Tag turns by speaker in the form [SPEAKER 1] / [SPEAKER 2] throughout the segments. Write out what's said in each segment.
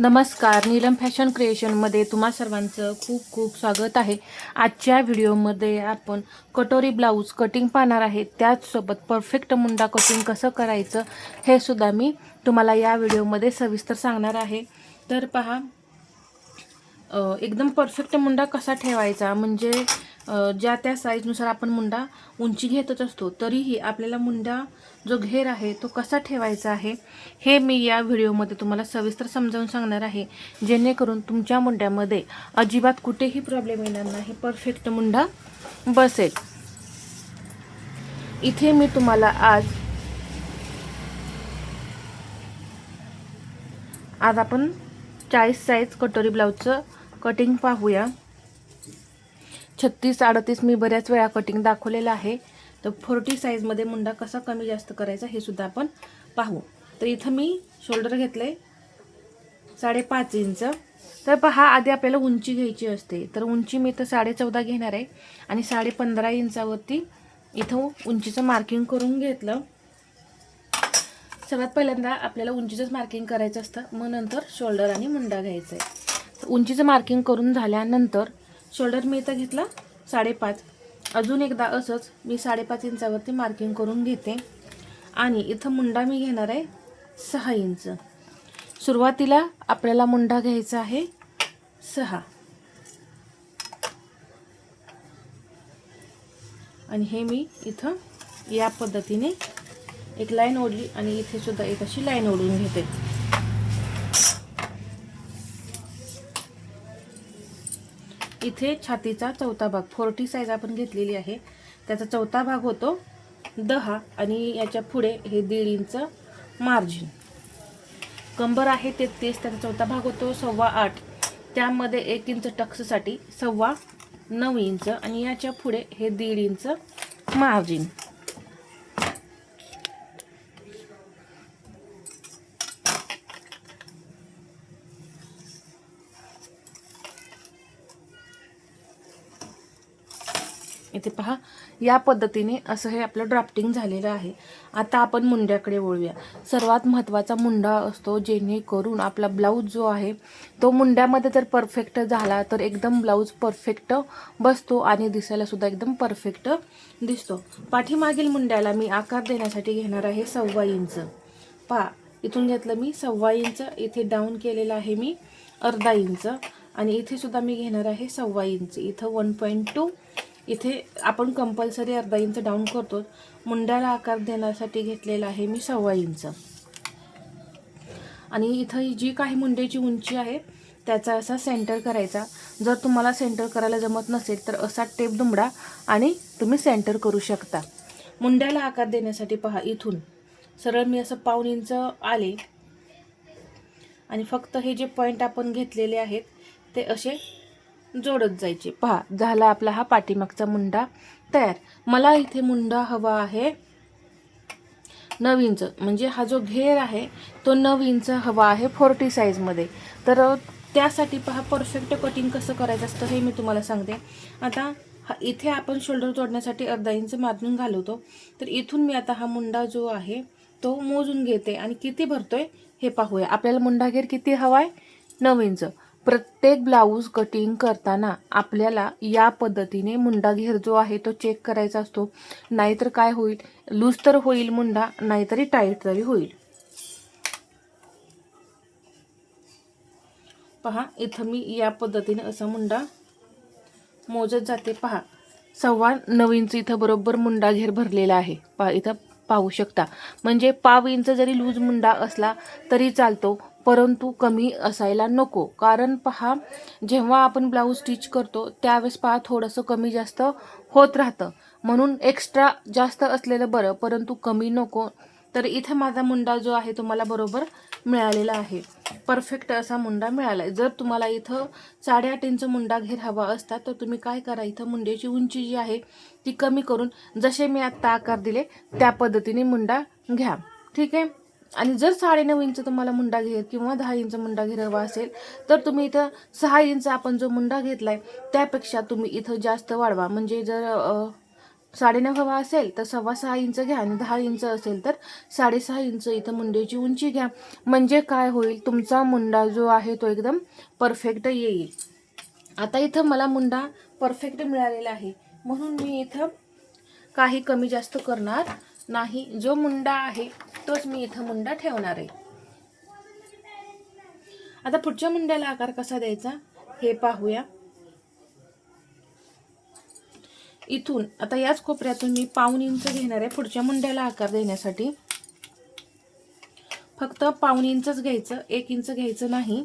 [SPEAKER 1] नमस्कार नीलम फॅशन क्रिएशनमध्ये तुम्हा सर्वांचं खूप खूप स्वागत आहे. आजच्या व्हिडिओमध्ये आपण कटोरी ब्लाऊज कटिंग पाहणार आहे. त्याचसोबत परफेक्ट मुंडा कटिंग कसं करायचं हे सुद्धा मी तुम्हाला या व्हिडिओमध्ये सविस्तर सांगणार आहे. तर पहा एकदम परफेक्ट मुंडा कसा ठेवायचा? म्हणजे ज्या त्या साईजनुसार आपण मुंडा उंची घेतच असतो तरीही आपल्याला मुंडा जो घेर आहे तो कसा ठेवायचा आहे हे मी या व्हिडिओमध्ये तुम्हाला सविस्तर समजावून सांगणार आहे. जेणेकरून तुमच्या मुंड्यामध्ये अजिबात कुठेही प्रॉब्लेम येणार नाही परफेक्ट मुंडा बसेल. इथे मी तुम्हाला आज आज आपण चाळीस साईज कटोरी ब्लाऊजचं कटिंग पाहूया. छत्तीस अडतीस मी बऱ्याच वेळा कटिंग दाखवलेलं आहे. तर फोर्टी साईजमध्ये मुंडा कसा कमी जास्त करायचा हे सुद्धा आपण पाहू. तर इथं मी शोल्डर घेतलं आहे साडेपाच इंच. तर पहा आधी आपल्याला उंची घ्यायची असते. तर उंची मी तर साडे चौदा घेणार आहे आणि साडे पंधरा इंचावरती इथं उंचीचं मार्किंग करून घेतलं. सर्वात पहिल्यांदा आपल्याला उंचीचंच मार्किंग करायचं असतं. मग नंतर शोल्डर आणि मुंडा घ्यायचा आहे उंचीचं मार्किंग करून झाल्यानंतर शोल्डर मी इथं घेतला साडेपाच. अजून एकदा असंच मी साडेपाच इंचावरती मार्किंग करून घेते. आणि इथं मुंडा मी घेणार आहे सहा इंच. सुरुवातीला आपल्याला मुंडा घ्यायचा आहे सहा. आणि हे मी इथं या पद्धतीने एक लाईन ओढली आणि इथे सुद्धा एक अशी लाईन ओढून घेते. इथे छातीचा चौथा भाग फोर्टी साईज आपण घेतलेली आहे. त्याचा चौथा भाग होतो दहा आणि याच्यापुढे हे दीड इंच मार्जिन कंबर आहे तेहतीस त्याचा चौथा भाग होतो सव्वा आठ. त्यामध्ये एक इंच टक्ससाठी सव्वा नऊ इंच आणि याच्यापुढे हे दीड इंच मार्जिन इथे पहा या पद्धतीने असं हे आपलं ड्राफ्टिंग झालेलं आहे. आता आपण मुंड्याकडे वळूया. सर्वात महत्त्वाचा मुंडा असतो जेणेकरून आपला ब्लाऊज जो आहे तो मुंड्यामध्ये जर परफेक्ट झाला तर एकदम ब्लाऊज परफेक्ट बसतो आणि दिसायलासुद्धा एकदम परफेक्ट दिसतो. पाठीमागील मुंड्याला मी आकार देण्यासाठी घेणार आहे सव्वा इंच. पहा इथून घेतलं मी सव्वा इंच इथे डाऊन केलेलं आहे मी अर्धा इंच आणि इथे सुद्धा मी घेणार आहे सव्वा इंच. इथं वन पॉईंट टू इथे आपण कंपल्सरी अर्धा इंच डाऊन करतो. मुंड्याला आकार देण्यासाठी घेतलेला आहे मी सव्वा इंच आणि इथं जी काही मुंड्याची उंची आहे त्याचा असा सेंटर करायचा. जर तुम्हाला सेंटर करायला जमत नसेल तर असा टेप दुमडा आणि तुम्ही सेंटर करू शकता. मुंड्याला आकार देण्यासाठी पहा इथून. सरळ मी असं पाऊन इंच आले. आणि फक्त हे जे पॉईंट आपण घेतलेले आहेत ते असे जोडत जायचे. पहा झाला आपला हा पाठीमागचा मुंडा. तयार. मला इथे मुंडा हवा आहे. नऊ इंच. म्हणजे हा जो घेर आहे तो नऊ इंच हवा आहे फोर्टी साईजमध्ये तर त्यासाठी पहा परफेक्ट कटिंग कसं करायचं असतं हे मी तुम्हाला सांगते. आता हा इथे आपण शोल्डर तोडण्यासाठी अर्धा इंच मारून घालवतो. तर इथून मी आता हा मुंडा जो आहे तो मोजून घेते. आणि किती भरतोय हे पाहूया. आपल्याला मुंडा घेर किती हवा आहे नऊ इंच. प्रत्येक ब्लाऊज कटिंग करताना आपल्याला या पद्धतीने मुंडा घेर जो आहे तो चेक करायचा असतो. नाहीतर काय होईल? लूज तर होईल मुंडा नाहीतरी टाईट तरी होईल. पहा इथं मी या पद्धतीने असा मुंडा मोजत जाते. पहा सव्वा नऊ इंच इथं बरोबर मुंडा घेर भरलेला आहे. पहा इथं पाहू शकता. म्हणजे पाव इंच जरी लूज मुंडा असला तरी चालतो. परंतु कमी असायला नको. कारण पहा जेव्हा आपण ब्लाऊज स्टिच करतो त्यावेळेस पहा थोडंसं कमी जास्त होत राहतं. म्हणून एक्स्ट्रा जास्त असलेलं बरं परंतु कमी नको. तर इथं माझा मुंडा जो आहे तो मला बरोबर मिळालेला आहे. परफेक्ट असा मुंडा मिळाला आहे जर तुम्हाला इथं साडेआठ इंच मुंडा घेर हवा असता तर तुम्ही काय करा इथं मुंड्याची उंची जी आहे ती कमी करून जसे मी आत्ता आकार दिले त्या पद्धतीने मुंडा घ्या. ठीक आहे? आणि जर साडेनऊ इंच तुम्हाला मुंडा घेर किंवा दहा इंच मुंडा घेर हवा असेल तर तुम्ही इथं सहा इंच आपण जो मुंडा घेतला आहे त्यापेक्षा तुम्ही इथं जास्त वाढवा. म्हणजे जर साडेनऊ हवा असेल तर सव्वा सहा इंच घ्या आणि दहा इंच असेल तर साडेसहा इंच इथं मुंड्याची उंची घ्या. म्हणजे काय होईल तुमचा मुंडा जो आहे तो एकदम परफेक्ट येईल. आता इथं मला मुंडा परफेक्ट मिळालेला आहे. म्हणून मी इथं काही कमी जास्त करणार नाही. जो मुंडा आहे तोच मी इथं मुंडा ठेवणार आहे. आता पुढच्या मुंड्याला आकार कसा द्यायचा? हे पाहूया. इथून आता याच कोपऱ्यातून मी पाऊन इंच घेणार आहे पुढच्या मुंड्याला आकार देण्यासाठी. फक्त पाऊन इंचच घ्यायचं एक इंच घ्यायचं नाही.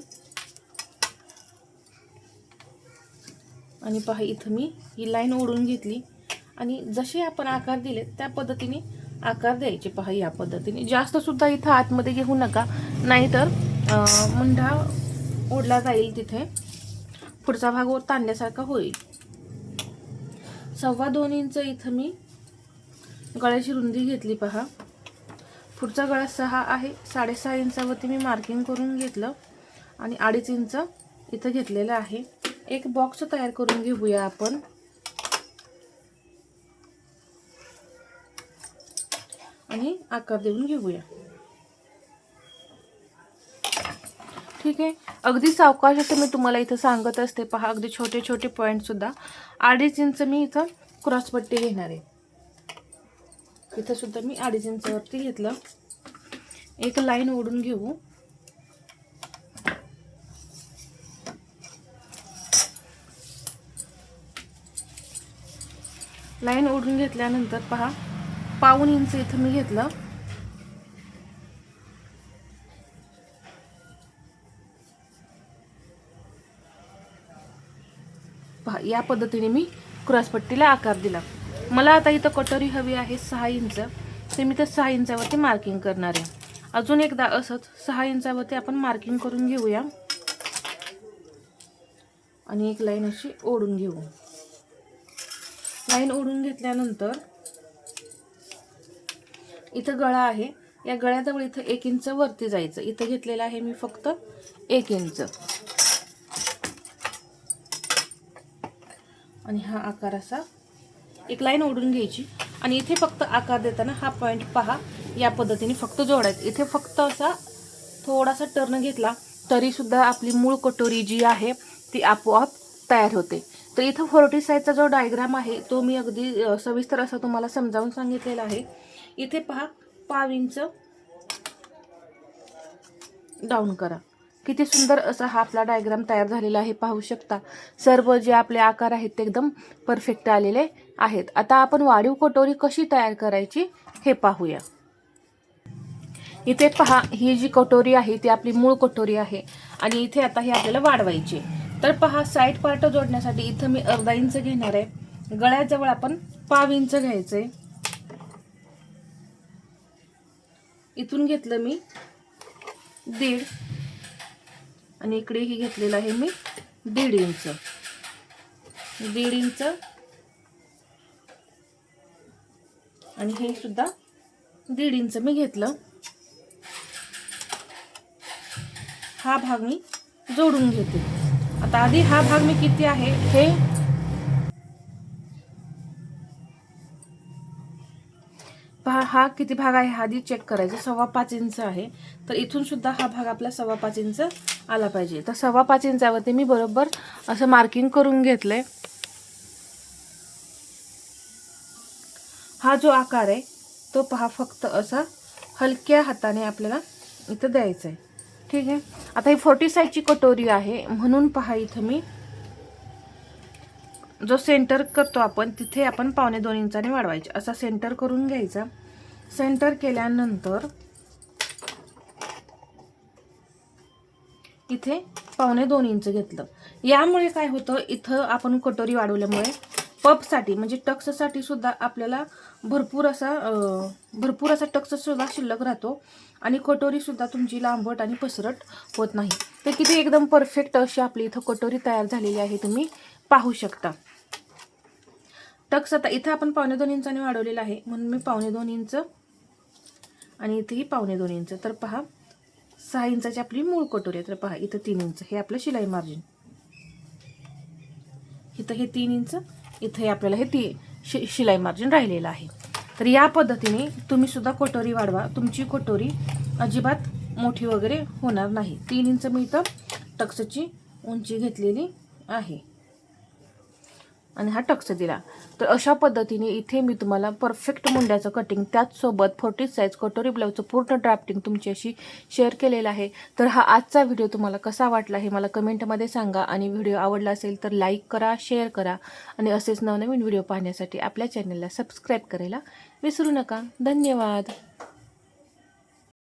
[SPEAKER 1] आणि पहा इथं मी ही लाईन ओढून घेतली. आणि जसे आपण आकार दिले त्या पद्धतीने आकार द्यायचे पहा या पद्धतीने. जास्त सुद्धा इथं आतमध्ये घेऊ नका. नाहीतर मुंढा ओढला जाईल तिथे. पुढचा भाग वर ताणल्यासारखा होईल. सव्वा दोन इंच इथं मी गळ्याची रुंदी घेतली पहा. पुढचा गळा सहा आहे. साडेसहा इंचावरती मी मार्किंग करून घेतलं. आणि अडीच इंच इथं घेतलेलं आहे. एक बॉक्स तयार करून घेऊया आपण. आकार देऊन घेऊया. ठीक आहे? अगदी सावकाश असं मी तुम्हाला इथं सांगत असते. पहा अगदी छोटे छोटे पॉईंटसुद्धा अडीच इंच मी इथं क्रॉसपट्टी घेणार आहे. इथंसुद्धा मी अडीच इंचवरती घेतलं. एक लाईन ओढून घेऊ. लाईन ओढून घेतल्यानंतर पहा पाऊन इंच इथं मी घेतलं. या पद्धतीने मी क्रॉसपट्टीला आकार दिला. मला आता इथं कटोरी हवी आहे सहा इंच. ते मी तर सहा इंचावरती मार्किंग करणार आहे. अजून एकदा असंच सहा इंचावरती आपण मार्किंग करून घेऊया. आणि एक लाईन अशी ओढून घेऊ. लाईन ओढून घेतल्यानंतर इथं गळा आहे. या गळ्याजवळ इथं एक इंच वरती जायचं. इथं घेतलेलं आहे मी फक्त एक इंच. आणि हा आकार असा. एक लाईन ओढून घ्यायची. आणि इथे फक्त आकार देताना हा पॉईंट पहा. या पद्धतीने फक्त जोडायचं. इथे फक्त असा थोडासा टर्न घेतला तरीसुद्धा आपली मूळ कटोरी जी आहे ती आपोआप तयार होते. तर इथं फोर्टी साईजचा जो डायग्राम आहे तो मी अगदी सविस्तर असा तुम्हाला समजावून सांगितलेला आहे. इथे पहा पाव इंच डाऊन करा. किती सुंदर असा हा आपला डायग्राम तयार झालेला आहे पाहू शकता. सर्व जे आपले आकार आहेत ते एकदम परफेक्ट आलेले आहेत. आता आपण वाढीव कटोरी कशी तयार करायची हे पाहूया. इथे पहा ही जी कटोरी आहे ती आपली मूळ कटोरी आहे आणि इथे आता ही आपल्याला वाढवायची. तर पहा साईड पार्ट जोडण्यासाठी इथं मी अर्धा इंच घेणार आहे. गळ्याजवळ आपण पाव इंच आहे इथून घेतलं मी दीड आणि इकडेही घेतलेलं आहे मी दीड इंच. दीड इंच. आणि हे सुद्धा दीड इंच मी घेतलं. हा भाग मी जोडून घेते. आता आधी हा भाग मी किती आहे हे हा किती भाग आहे आधी चेक करायचा. सव्वा पाच इंच आहे. तर इथून सुद्धा हा भाग आपला सव्वा पाच इंच आला पाहिजे. तर सव्वा पाच इंचावरती मी बरोबर असं मार्किंग करून घेतलंय. हा जो आकार आहे तो पहा फक्त असा हलक्या हाताने आपल्याला इथं द्यायचा आहे ठीक आहे? आता ही फोर्टी साईजची कटोरी आहे. म्हणून पहा इथं मी जो सेंटर करतो आपण तिथे आपण पावणे दोन इंचाने वाढवायचे. असा सेंटर करून घ्यायचा. सेंटर केल्यानंतर इथे पावणे दोन इंच घेतलं. यामुळे काय होतं इथं आपण कटोरी वाढवल्यामुळे पपसाठी म्हणजे टक्ससाठी सुद्धा आपल्याला भरपूर असा भरपूर असा टक्स सुद्धा शिल्लक राहतो आणि कटोरीसुद्धा तुमची लांबट आणि पसरट होत नाही. तर किती एकदम परफेक्ट अशी आपली इथं कटोरी तयार झालेली आहे तुम्ही पाहू शकता. टक्स आता इथं आपण पावणे दोन इंचाने वाढवलेलं आहे. म्हणून मी पावणे दोन इंच आणि इथेही पावणे दोन इंच. तर पहा सहा इंचाची आपली मूळ कटोरी आहे. तर पहा इथं तीन इंच. हे आपलं शिलाई मार्जिन. इथं हे तीन इंच इथंही आपल्याला हे ती शि शिलाई मार्जिन राहिलेलं आहे. तर या पद्धतीने तुम्ही सुद्धा कटोरी वाढवा. तुमची कटोरी अजिबात मोठी वगैरे होणार नाही. तीन इंच मी इथं टक्सची उंची घेतलेली आहे. आणि हा टक्स दिला. तर अशा पद्धतीने इथे मी तुम्हाला परफेक्ट मुंड्याचं कटिंग त्याचसोबत फोर्टी साईज कटोरी ब्लाऊजचं पूर्ण ड्राफ्टिंग तुमच्याशी शेअर केलेलं आहे. तर हा आजचा व्हिडिओ तुम्हाला कसा वाटला हे मला कमेंटमध्ये सांगा आणि व्हिडिओ आवडला असेल तर लाईक करा शेअर करा आणि असेच नवनवीन व्हिडिओ पाहण्यासाठी आपल्या चॅनलला सबस्क्राईब करायला विसरू नका. धन्यवाद.